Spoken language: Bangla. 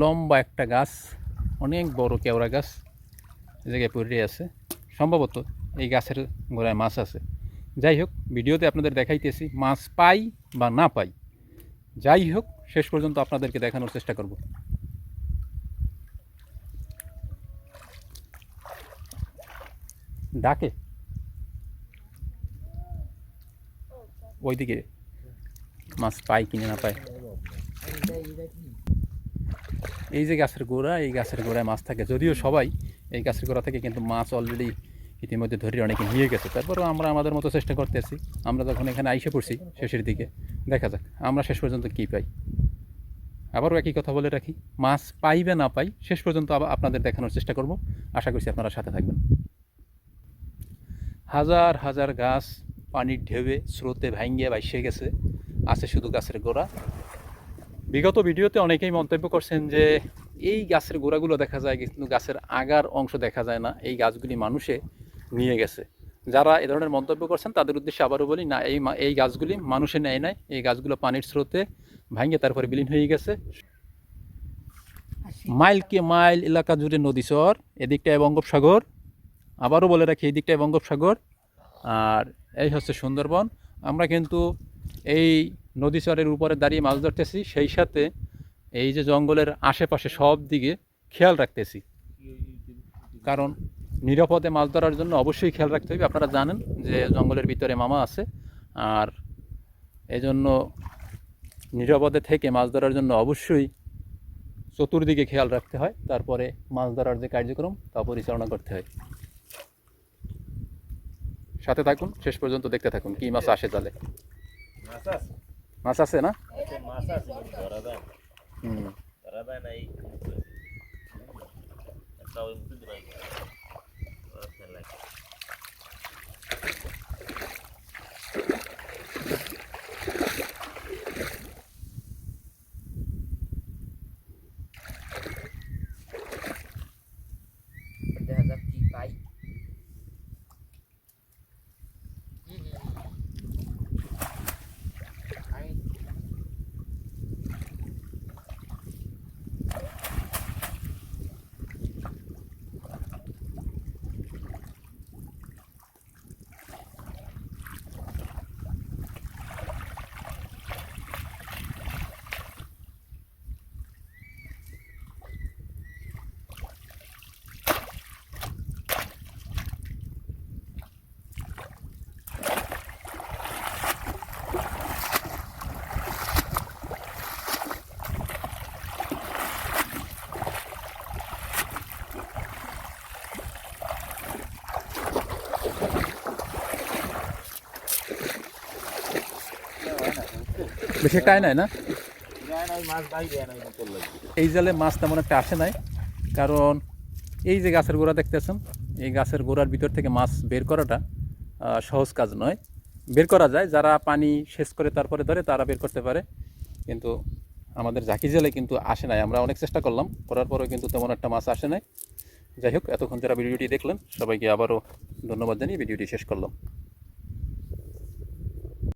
লম্বা একটা গাছ, অনেক বড় কেওড়া গাছ জায়গায় পড়ে আছে। সম্ভবত এই গাছের গোড়ায় মাছ আছে। যাই হোক, ভিডিওতে আপনাদের দেখাইতেছি, মাছ পাই বা না পাই। যাই হোক, শেষ পর্যন্ত আপনাদেরকে দেখানোর চেষ্টা করব। ডাকে? ওইদিকে মাছ পাই কিনে না পায় এই যে গাছের গোড়া, এই গাছের গোড়ায় মাছ থাকে, যদিও সবাই এই গাছের গোড়া থেকে কিন্তু মাছ অলরেডি ইতিমধ্যে ধরে অনেকে নিয়ে গেছে। তারপরেও আমরা আমাদের মতো চেষ্টা করতেছি। আমরা যখন এখানে আইসে পড়ছি শেষের দিকে, দেখা যাক আমরা শেষ পর্যন্ত কী পাই। আবারও একই কথা বলে রাখি, মাছ পাইবে না পাই, শেষ পর্যন্ত আবার আপনাদের দেখানোর চেষ্টা করব। আশা করছি আপনারা সাথে থাকবেন। হাজার হাজার গাছ পানির ঢেউয়ে স্রোতে ভাঙ্গিয়ে বাইসে গেছে। আছে শুধু গাছের গোড়া বিগত ভিডিওতে অনেকেই মন্তব্য করছেন যে এই গাছের গোড়াগুলো দেখা যায় কিন্তু গাছের আগার অংশ দেখা যায় না। এই গাছগুলি মানুষে নিয়ে গেছে। যারা এ ধরনের মন্তব্য করছেন তাদের উদ্দেশ্যে আবারও বলি না এই এই গাছগুলি মানুষে নেয় নাই। এই গাছগুলো পানির স্রোতে ভাঙ্গে তারপরে বিলীন হয়ে গেছে। মাইলকে মাইল এলাকা জুড়ে নদী চর এদিকটায় বঙ্গোপসাগর। আবারও বলে রাখি এদিকটায় বঙ্গোপসাগর। আর এই হচ্ছে সুন্দরবন। আমরা কিন্তু এই নদী চরের উপরে দাঁড়িয়ে মাছ ধরতেছি, সেই সাথে এই যে জঙ্গলের আশেপাশে সব দিকে খেয়াল রাখতেছি। কারণ নিরাপদে মাছ ধরার জন্য অবশ্যই খেয়াল রাখতে হবে। আপনারা জানেন যে জঙ্গলের ভিতরে মামা আছে, আর এজন্য নিরাপদে থেকে মাছ ধরার জন্য অবশ্যই চতুর্দিকে খেয়াল রাখতে হয়। তারপরে মাছ ধরার যে কার্যক্রম, তা পরিচালনা করতে হয়। সাথে থাকুন, শেষ পর্যন্ত দেখতে থাকুন কি মাছ আসে জালে মাছ আছে না? মাছ আছে ধরা যায় হুম। ধরা যায় না এই একটা ওই মুখে দিবাই দেখা যাক কি পাই আমি বেশি একটা আয় নাই না? এই জালে মাছ তেমন একটা আসে নাই কারণ এই যে গাছের গোড়া দেখতেছেন এই গাছের গোড়ার ভিতর থেকে মাছ বের করাটা সহজ কাজ নয়। বের করা যায় যারা পানি শেষ করে তারপরে ধরে তারা বের করতে পারে কিন্তু আমাদের ঝাঁকি জেলে কিন্তু আসে নাই। আমরা অনেক চেষ্টা করলাম করার পরেও কিন্তু তেমন একটা মাছ আসে নাই। যাই হোক এতক্ষণ যারা ভিডিওটি দেখলেন সবাইকে আবারও ধন্যবাদ জানিয়ে ভিডিওটি শেষ করলাম।